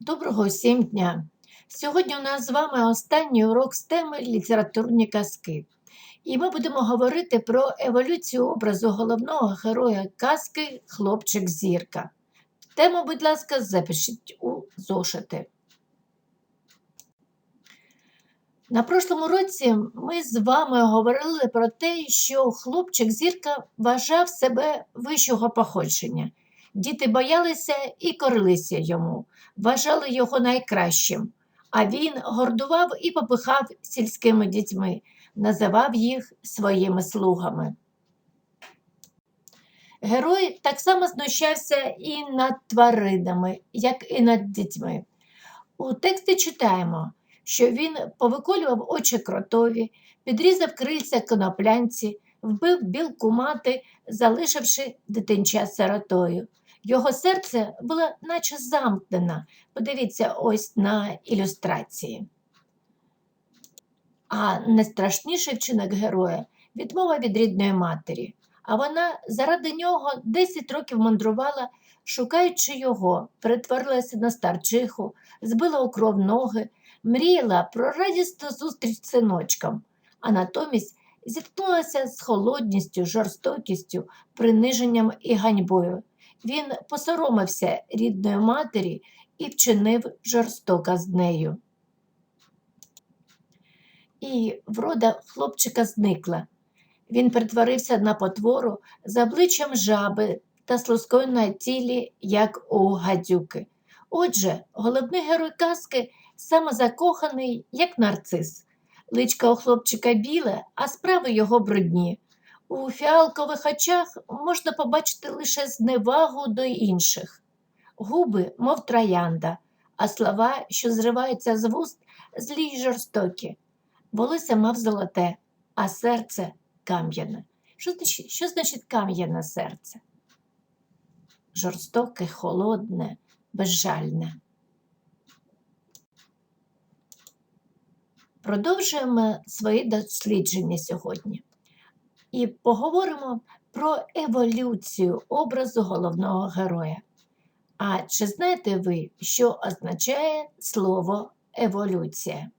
Доброго всім дня! Сьогодні у нас з вами останній урок з теми літературні казки. І ми будемо говорити про еволюцію образу головного героя казки Хлопчик Зірка. Тему, будь ласка, запишіть у зошити. На прошлому році ми з вами говорили про те, що хлопчик Зірка вважав себе вищого походження. Діти боялися і корилися йому, вважали його найкращим, а він гордував і попихав сільськими дітьми, називав їх своїми слугами. Герой так само знущався і над тваринами, як і над дітьми. У тексті читаємо, що він повиколював очі кротові, підрізав крильця коноплянці, вбив білку мати, залишивши дитинча сиротою. Його серце було наче замкнене. Подивіться ось на ілюстрації. А найстрашніший вчинок героя відмова від рідної матері. А вона заради нього 10 років мандрувала, шукаючи його, перетворилася на старчиху, збила у кров ноги, мріяла про радісну зустріч з синочком, а натомість зіткнулася з холодністю, жорстокістю, приниженням і ганьбою. Він посоромився рідної матері і вчинив жорстоко з нею. І врода хлопчика зникла. Він перетворився на потвору з обличчям жаби та слузкою на тілі, як у гадюки. Отже, головний герой казки самозакоханий, як нарцис. Личка у хлопчика біле, а справи його брудні. У фіалкових очах можна побачити лише зневагу до інших, губи, мов троянда, а слова, що зриваються з вуст, злі й жорстокі. Волосся мав золоте, а серце кам'яне. Що значить, що значить кам'яне серце? Жорстоке, холодне, безжальне. Продовжуємо свої дослідження сьогодні і поговоримо про еволюцію образу головного героя. А чи знаєте ви, що означає слово еволюція?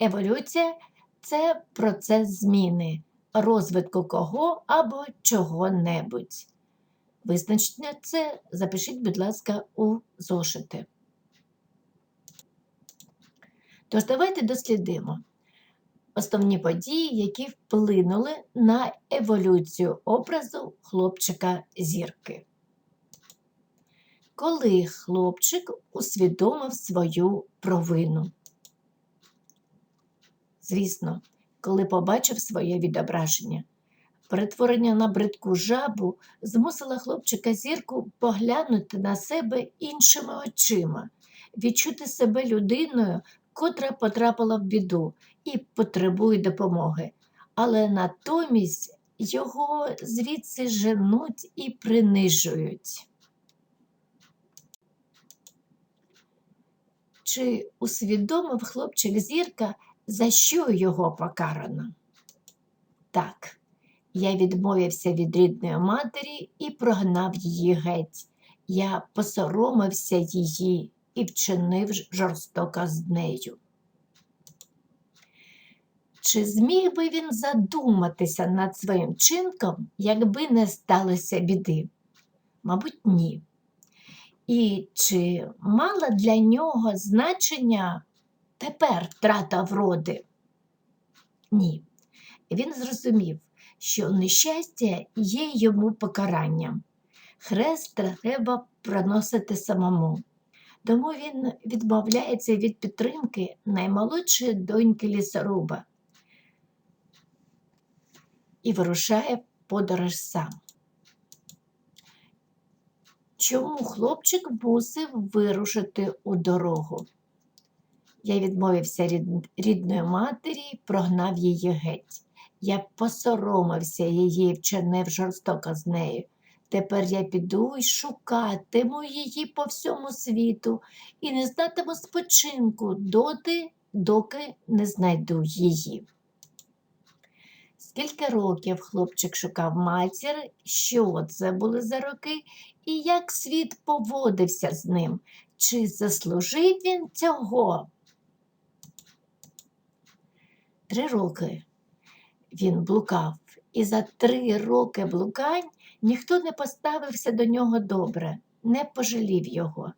Еволюція це процес зміни, розвитку кого або чого-небудь. Визначення це запишіть, будь ласка, у зошити. Тож давайте дослідимо основні події, які вплинули на еволюцію образу хлопчика зірки. Коли хлопчик усвідомив свою провину. Звісно, коли побачив своє відображення. Перетворення на бридку жабу змусило хлопчика зірку поглянути на себе іншими очима, відчути себе людиною, котра потрапила в біду і потребує допомоги, але натомість його звідси женуть і принижують. Чи усвідомив хлопчик зірка, за що його покарано? Так, я відмовився від рідної матері і прогнав її геть. Я посоромився її і вчинив жорстоко з нею. Чи зміг би він задуматися над своїм чинком, якби не сталося біди? Мабуть, ні. І чи мала для нього значення тепер втрата вроди? Ні. Він зрозумів, що нещастя є йому покаранням. Хрест треба проносити самому. Тому він відмовляється від підтримки наймолодшої доньки лісоруба і вирушає подорож сам. Чому хлопчик мусив вирушити у дорогу? Я відмовився рід... рідної матері, прогнав її геть. Я посоромився її, вчинив жорстоко з нею. Тепер я піду й шукатиму її по всьому світу і не знатиму спочинку доти, доки не знайду її. Скільки років хлопчик шукав матір, що це були за роки, і як світ поводився з ним? Чи заслужив він цього? Три роки він блукав, і за три роки блукань ніхто не поставився до нього добре, не пожалів його.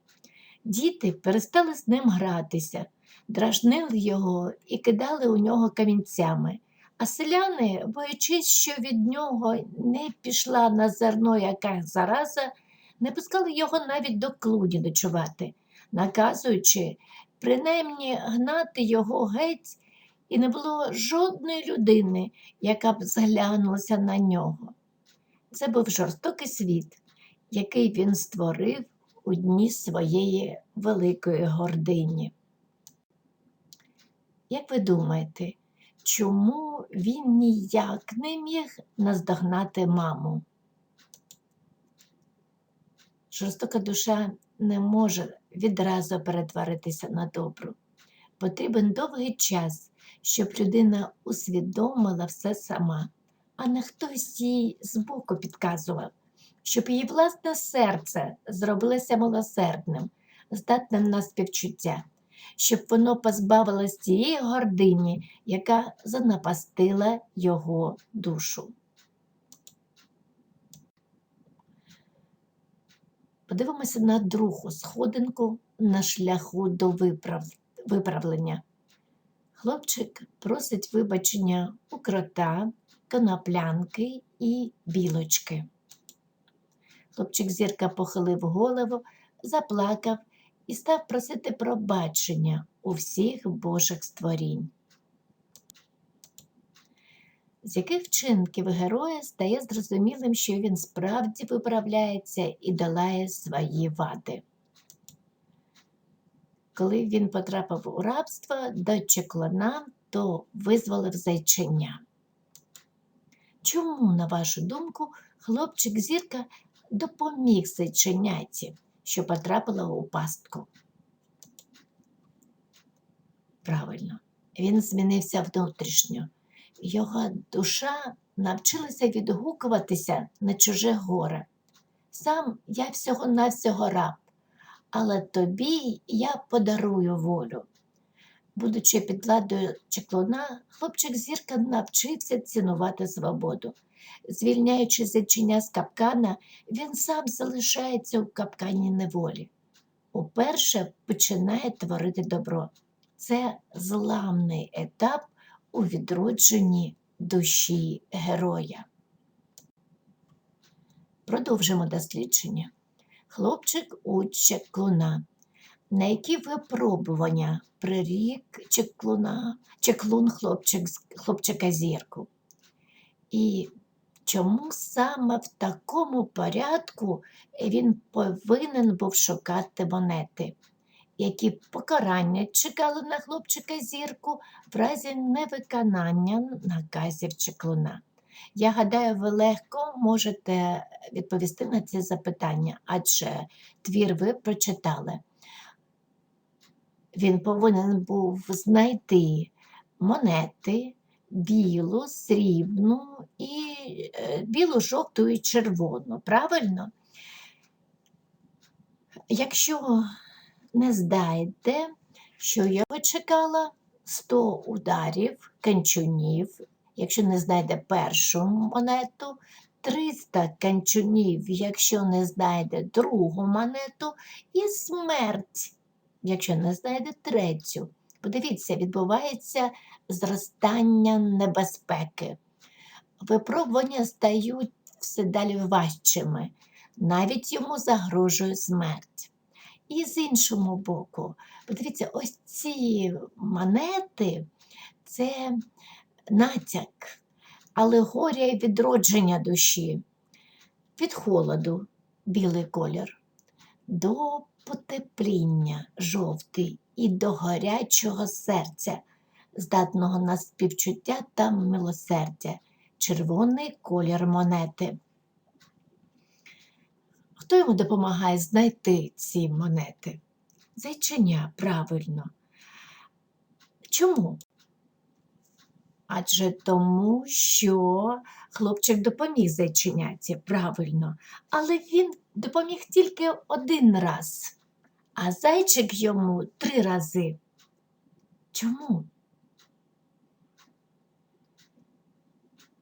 Діти перестали з ним гратися, дражнили його і кидали у нього камінцями. А селяни, боячись, що від нього не пішла на зерно яка зараза, не пускали його навіть до клуні ночувати, наказуючи принаймні гнати його геть, і не було жодної людини, яка б зглянулася на нього. Це був жорстокий світ, який він створив у дні своєї великої гордині. Як ви думаєте, чому він ніяк не міг наздогнати маму? Жорстока душа не може відразу перетворитися на добру. Потрібен довгий час, щоб людина усвідомила все сама, а не хтось їй збоку підказував, щоб її власне серце зробилося милосердним, здатним на співчуття, щоб воно позбавилось тієї гордині, яка занапастила його душу. Подивимося на другу сходинку на шляху до виправ... виправлення. Хлопчик просить вибачення у крота, коноплянки і білочки. Хлопчик зірка похилив голову, заплакав і став просити пробачення у всіх Божих створінь. З яких вчинків героя стає зрозумілим, що він справді виправляється і долає свої вади. Коли він потрапив у рабство до чеклона, то визволив зайчиня. Чому, на вашу думку, хлопчик зірка допоміг зайченяті, що потрапила у пастку? Правильно, він змінився внутрішньо. Його душа навчилася відгукуватися на чуже горе. Сам я всього-навсього раб, але тобі я подарую волю. Будучи під владою чеклуна, хлопчик зірка навчився цінувати свободу. Звільняючи зайчиня з капкана, він сам залишається у капкані неволі. Уперше починає творити добро. Це зламний етап у відродженні душі героя. Продовжимо дослідження. Хлопчик у чеклуна. На які випробування прирік чеклуна, чеклун хлопчик, хлопчика зірку? І чому саме в такому порядку він повинен був шукати монети? Які покарання чекали на хлопчика зірку в разі невиконання наказів чеклуна? Я гадаю, ви легко можете відповісти на ці запитання, адже твір ви прочитали. Він повинен був знайти монети, білу, срібну і е, білу, жовту і червону. Правильно? Якщо не знаєте, що я чекала 100 ударів, канчунів, якщо не знайде першу монету, 300 канчунів, якщо не знайде другу монету, і смерть, якщо не знайде третю. Подивіться, відбувається зростання небезпеки. Випробування стають все далі важчими, навіть йому загрожує смерть. І з іншого боку, подивіться, ось ці монети це натяк, алегорія відродження душі, від холоду білий колір, до потепління жовтий і до гарячого серця, здатного на співчуття та милосердя, червоний колір монети. Хто йому допомагає знайти ці монети? Зайчиня, правильно. Чому? Адже тому, що хлопчик допоміг зайченяті правильно, але він допоміг тільки один раз, а зайчик йому три рази. Чому?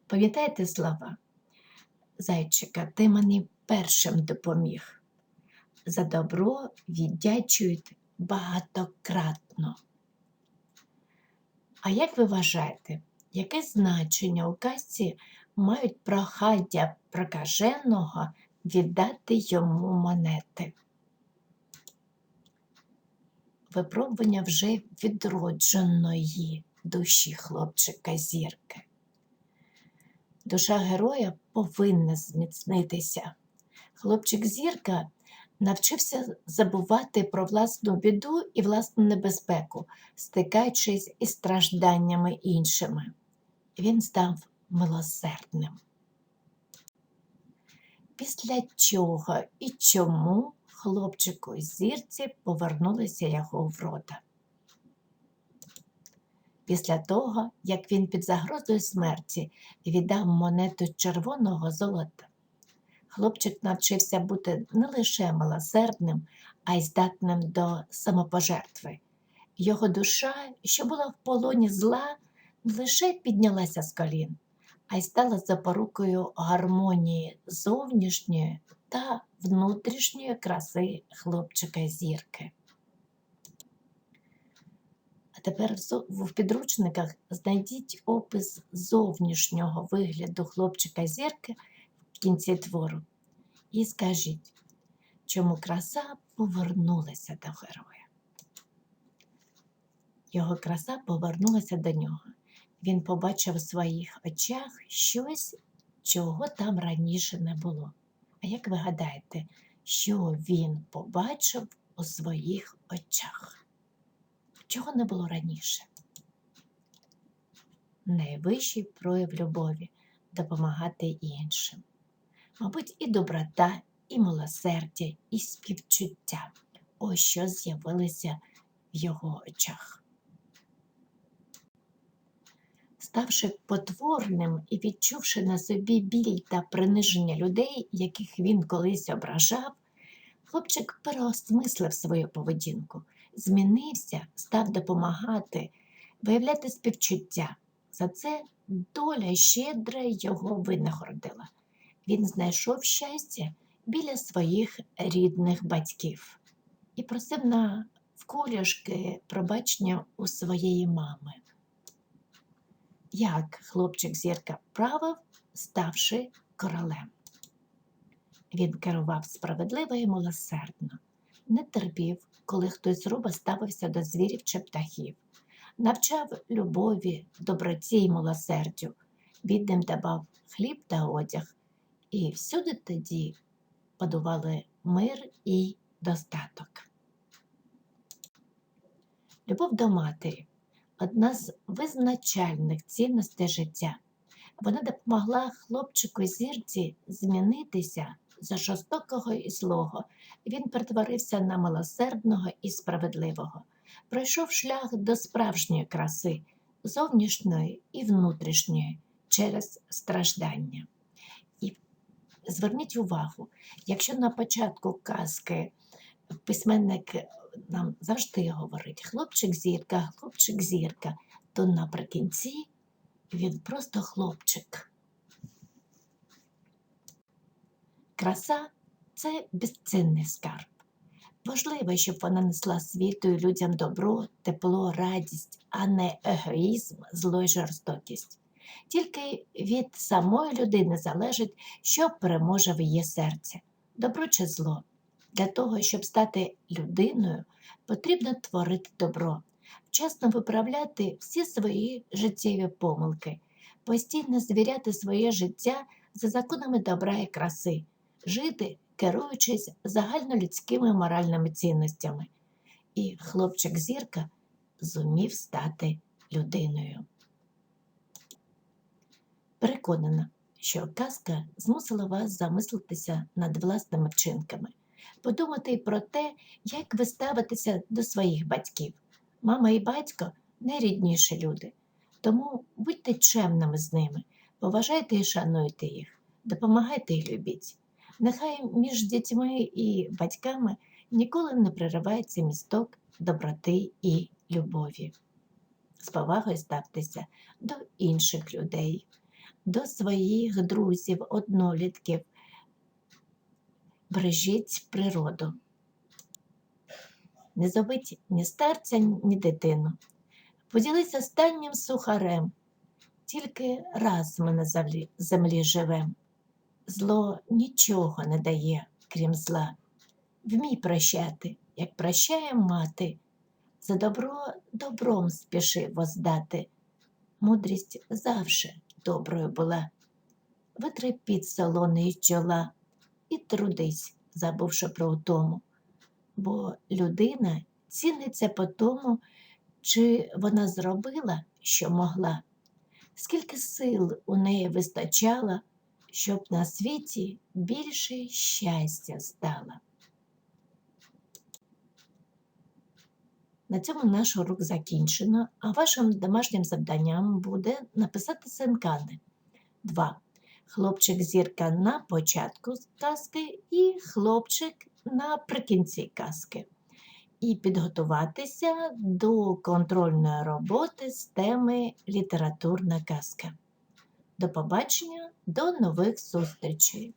Пам'ятаєте слова? Зайчика, ти мені першим допоміг. За добро віддячують багатократно. А як ви вважаєте, яке значення у казці мають прохання прокаженого віддати йому монети? Випробування вже відродженої душі хлопчика зірки. Душа героя повинна зміцнитися. Хлопчик зірка навчився забувати про власну біду і власну небезпеку, стикаючись із стражданнями іншими. Він став милосердним. Після чого і чому хлопчику зірці повернулася його врода? Після того, як він під загрозою смерті віддав монету червоного золота, хлопчик навчився бути не лише милосердним, а й здатним до самопожертви. Його душа, що була в полоні зла, лише піднялася з колін, а й стала запорукою гармонії зовнішньої та внутрішньої краси хлопчика зірки. А тепер в підручниках знайдіть опис зовнішнього вигляду хлопчика зірки в кінці твору і скажіть, чому краса повернулася до героя. Його краса повернулася до нього. Він побачив в своїх очах щось, чого там раніше не було. А як ви гадаєте, що він побачив у своїх очах? Чого не було раніше? Найвищий прояв любові допомагати іншим. Мабуть, і доброта, і милосердя, і співчуття. Ось що з'явилося в його очах. Ставши потворним і відчувши на собі біль та приниження людей, яких він колись ображав, хлопчик переосмислив свою поведінку, змінився, став допомагати, виявляти співчуття. За це доля щедра його винагородила. Він знайшов щастя біля своїх рідних батьків і просив на вколішки пробачення у своєї мами. Як хлопчик зірка правив, ставши королем. Він керував справедливо і милосердно, не терпів, коли хтось грубо ставився до звірів чи птахів, навчав любові, доброті й милосердю, бідним давав хліб та одяг, і всюди тоді подували мир і достаток. Любов до матері одна з визначальних цінностей життя. Вона допомогла хлопчику зірці змінитися за жорстокого і злого. Він перетворився на милосердного і справедливого, пройшов шлях до справжньої краси, зовнішньої і внутрішньої через страждання. І зверніть увагу, якщо на початку казки письменник нам завжди говорить хлопчик зірка, хлопчик зірка, то наприкінці він просто хлопчик. Краса це безцінний скарб. Важливо, щоб вона несла світу і людям добро, тепло, радість, а не егоїзм, зло й жорстокість. Тільки від самої людини залежить, що переможе в її серці добро чи зло. Для того, щоб стати людиною, потрібно творити добро, вчасно виправляти всі свої життєві помилки, постійно звіряти своє життя за законами добра і краси, жити, керуючись загальнолюдськими моральними цінностями. І хлопчик зірка зумів стати людиною. Переконана, що казка змусила вас замислитися над власними вчинками подумати про те, як ви ставитеся до своїх батьків. Мама і батько найрідніші люди. Тому будьте чемними з ними, поважайте і шануйте їх, допомагайте і любіть. Нехай між дітьми і батьками ніколи не приривається місток доброти і любові. З повагою ставтеся до інших людей, до своїх друзів, однолітків. Бережіть природу. Не забудь ні старця, ні дитину. Поділись останнім сухарем. Тільки раз ми на землі, живем. Зло нічого не дає, крім зла. Вмій прощати, як прощає мати. За добро добром спіши воздати. Мудрість завжди доброю була. Витри під солоний чола і трудись, забувши про утому. Бо людина ціниться по тому, чи вона зробила, що могла, скільки сил у неї вистачало, щоб на світі більше щастя стало. На цьому наш урок закінчено, а вашим домашнім завданням буде написати синкани. 2. Хлопчик зірка на початку казки і хлопчик наприкінці казки. І підготуватися до контрольної роботи з теми літературна казка. До побачення, до нових зустрічей!